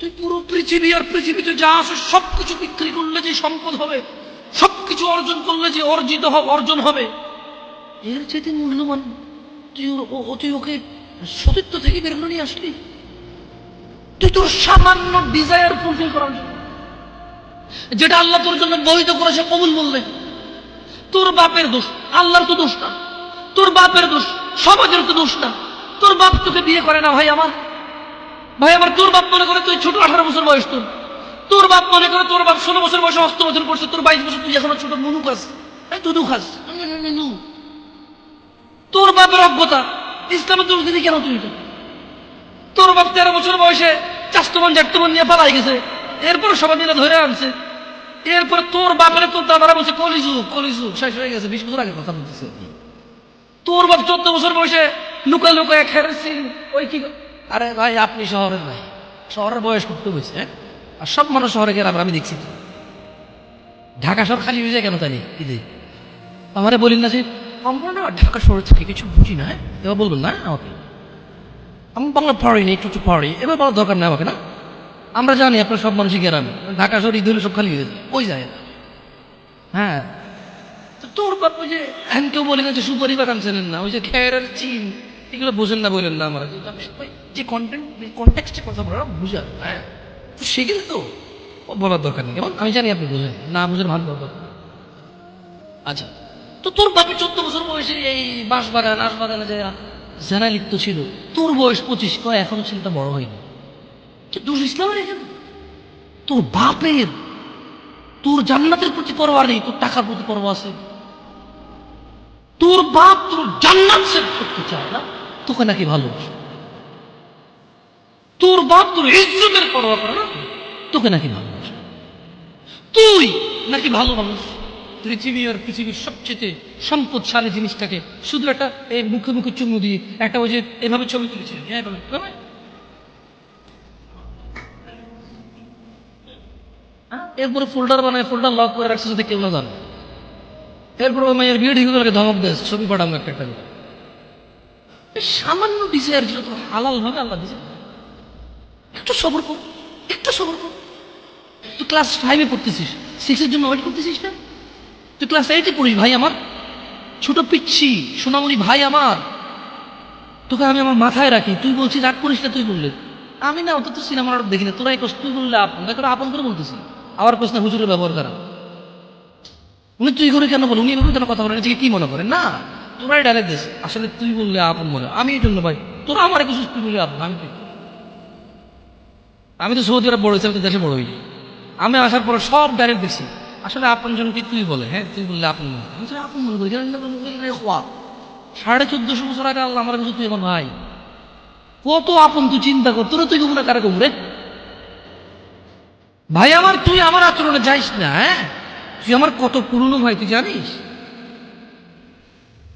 তুই পুরো পৃথিবী আর পৃথিবীতে যা আছে সবকিছু বিক্রি করলে যে সম্পদ হবে, সবকিছু অর্জন করলে যে অর্জিত হবে অর্জন হবে, এর চেয়ে মূল্যবান তুই তুই ওকে সতীত্ব থেকে বের করে নিয়ে আসলি? তুই তোর সামান্য ডিজায়ার ফুলফিল করার যেটা আল্লাহ তোর জন্য বৈধ করেছে কবুল বললে তোর বাপের দোষ, আল্লাহর তো দোষ না, তোর বাপের দোষ, সমাজের তো দোষ না, তোর বাপ তোকে বিয়ে করে না ভাই আমার? ভাই, আমার তোর বাপ মনে করে তুই ছোট, আঠারো বছর বয়স তোর। তোর বাপ মনে করে তোর বাপ ষোলো বছর বয়সে হস্তমোচন করছে, তোর বাইশ বছর তুই এখনও ছোট, মুনু খাস। খাস। তোর বাপের অজ্ঞতা, ইসলামের দিদি কেন তুই তোর বাপ তেরো বছর বয়সে চাস্তমান জাটতমান নিয়ে পালাই গেছে এরপর সবাই মিলে ধরে আনছে। এরপর তোর বাপের তোর দাদারা বলছে কলিজু কলিজু শেষ হয়ে গেছে, বিশ বছর আগে কথা বলতেছে। তোর বাপ চোদ্দ বছর বয়সে লুকা লুকায় খেরেছি ওই কি আরে ভাই, আপনি শহরের ভাই। শহরের বয়স করতে বলছে হ্যাঁ? আর সব মানুষ শহরে গেলাম আমি দেখছি ঢাকা শহর খালি হয়ে যায় কেন তাই ঈদে আমারে বলিন না যে, আমরা না ঢাকা শহর থেকে কিছু বুঝি না হ্যাঁ? এবার বলবেন না আমাকে। আমি বাংলা পড়িনি একটু একটু পড়ি। এবার বলার দরকার নেই আমাকে, না? আমরা জানি আপনার সব মানুষই গ্রামে। ঢাকা শহর ঈদ হলে সব খালি হয়ে যায়। ওই যায় না। হ্যাঁ। তোর বাপ যে হ্যান কেউ বলে না যে সুপারি বাগান চেনেন না, ওই যে খেয়ারের চিন। এগুলো বোঝেন না বলেন না আমার। যে কন্টেন্ট কন্টেক্সটে কথা বলা বুঝা হ্যাঁ? শিখেন তো। বলার দরকার নেই। এবং আমি জানি আপনি বোঝেন না বুঝেন ভালো দরকার আচ্ছা তো তোর বাপে চোদ্দ বছর বয়সে এই বাঁশ বাগান আশ বাগানে যে জানা লিপ্ত ছিল তোর বয়স পঁচিশ কয়? এখনও ছেলেটা বড় হয়নি। দোষ ইসলামের এখানে? তোর বাপের তোর জান্নাতের প্রতি পরোয়া নেই তোর টাকার প্রতি পরোয়া আছে। তোর বাপ তোর জান্নাত করতে চায় না, তোকে নাকি ভালোবাসে তোর বাপ তোর ইজ্জতের পরোয়া করে না, তোকে নাকি ভালোবাসে তুই নাকি ভালো মানুষ পৃথিবী আর পৃথিবীর সবচেয়ে সম্পদশালী জিনিসটাকে শুধু একটা এই মুখে মুখে চুমু দিয়ে, একটা ওই যে এভাবে ছবি তুলেছে এভাবে। হ্যাঁ? এরপরে ফোল্ডার বানায়, ফোল্ডার লক করে রাখছে যাতে কেউ না জানে এরপরে মেয়ের বিয়ে ঠিক হয়ে ধমক দেয়, ছবি পাঠাবো একটা একটা সামান্য ডিজায়ার যেটা তোর হালাল ভাবে আল্লাহ একটু সবর কর, একটু সবর কর। তুই ক্লাস ফাইভে পড়তেছিস সিক্সের জন্য ওয়েট করতেছিস না? তুই ক্লাস এইটে পড়িস, ভাই আমার। ছোট পিচ্ছি, সোনামণি ভাই আমার। তোকে আমি আমার মাথায় রাখি, তুই বলছিস রাগ করিস না, তুই বললে। আমি না অত তো সিনেমার দেখি না। তোরা এই তুই বললে আপন। দেখো আপন করে বলতেছি। আবার কোস না হুজুরের ব্যবহার করা। উনি তুই করে কেন বল? উনি এভাবে কেন কথা বলেন কি মনে করে? না। তোরাই ডাইরেক্ট দিস আসলে তুই বললে আপন মনে আমি এই জন্য ভাই, তোরা আমার কিছু তুই বললে আপন আমি আমি তো সৌদি আরব বড় হয়েছি, আমি তো দেশে বড় হইনি। আমি আসার পরে সব ডাইরেক্ট দেখছি। আসলে আপন জনকে তুই বলে হ্যাঁ তুই বললে আপন মনে। আমি আপন মনে করি কেন সাড়ে চোদ্দশো বছর আগে আল্লাহ আমার কাছে তুই এখন ভাই কত আপন তুই চিন্তা কর, তোরা তুই কমুনা কারে কমু রে? ভাই, আমার, তুই আমার আচরণে যাইস না হ্যাঁ? তুই আমার কত পুরনো ভাই, তুই জানিস?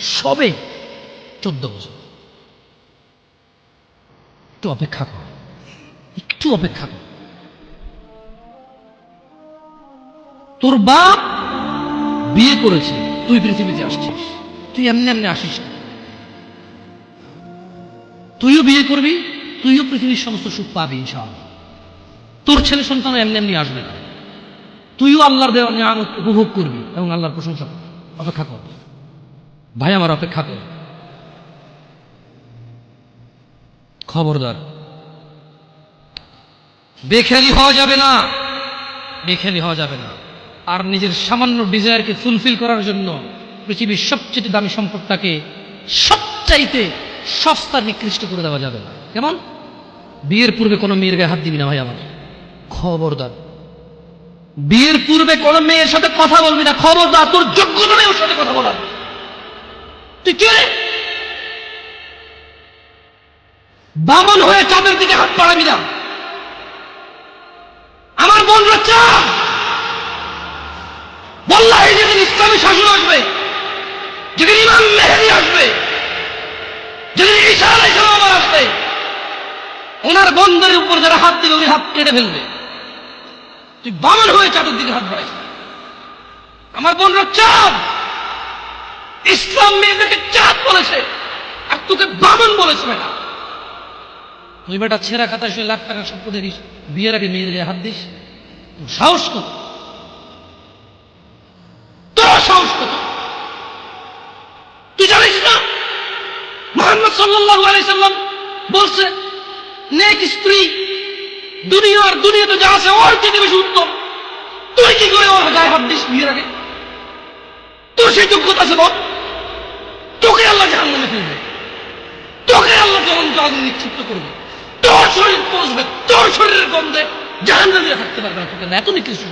সবে চোদ্দ বছর। একটু অপেক্ষা কর। একটু অপেক্ষা কর। তোর বাপ বিয়ে করেছে, তুই পৃথিবীতে আসছিস। তুই এমনি এমনি আসিস। তুইও বিয়ে করবি, তুইও পৃথিবীর সমস্ত সুখ পাবি, ইনশাআল্লাহ। তোর ছেলে সন্তান এমনি এমনি আসবে না। তুইও আল্লাহর দেওয়া নিয়ামত উপভোগ করবি এবং আল্লাহর প্রশংসা অপেক্ষা কর। ভাই আমার অপেক্ষা কর। খবরদার। বেখেয়ালি হওয়া যাবে না। বেখেয়ালি হওয়া যাবে না। আর নিজের সামান্য ডিজায়ারকে ফুলফিল করার জন্য পৃথিবীর সবচেয়ে দামি সম্পদটাকে সবচাইতে সস্তা নিকৃষ্ট করে দেওয়া যাবে না। কেমন? বিয়ের পূর্বে কোনো মেয়ের গায়ে হাত দিবি না ভাই আমার। খবরদার। বিয়ের পূর্বে কোনো মেয়ের সাথে কথা বলবি না। খবরদার, তোর যোগ্যতা নেই ওর সাথে কথা বলার। তুই কে? বামন হয়ে চাঁদের দিকে হাত বাড়াবি না। আমার বোন রচ্চা বল্লাহ যেদিন ইসলামী শাসন আসবে, যেদিন ইমাম মেহেদি আসবে, যেদিন ঈশা আলাই আমার আসবে, ওনার বন্ধের উপর যারা হাত দিবে, উনি হাত কেটে ফেলবে। তুই বামন হয়ে চাঁদের দিকে হাত বাড়াইস আমার বোন চাঁদ ইসলাম মেয়েদেরকে চাঁদ বলেছে, আর তোকে বামন বলেছে বেটা। তুই বেটা ছেঁড়া খাতা শুয়ে লাখ টাকা সম্পদে দিস বিয়ের আগে মেয়েদের হাত দিস। সাহস কত? তোর সাহস কত? তুই জানিস না? মোহাম্মদ সাল্লাল্লাহু আলাইহি সাল্লাম বলছে, নেক স্ত্রী দুনিয়ার দুনিয়াতে যা আছে ওর থেকে বেশি উত্তম। তুই কি করে ওর গায়ে হাত দিস বিয়ের আগে? তোর সেই যোগ্যতা আছে বল। তোকে আল্লাহ জাহান নামে ফেলবে তোকে আল্লাহ চলন্ত আগুন নিক্ষিপ্ত করবে, তোর শরীর পৌঁছবে তোর শরীরের গন্ধে জাহান নামে থাকতে পারবে না তোকে এত নিকৃষ্ট।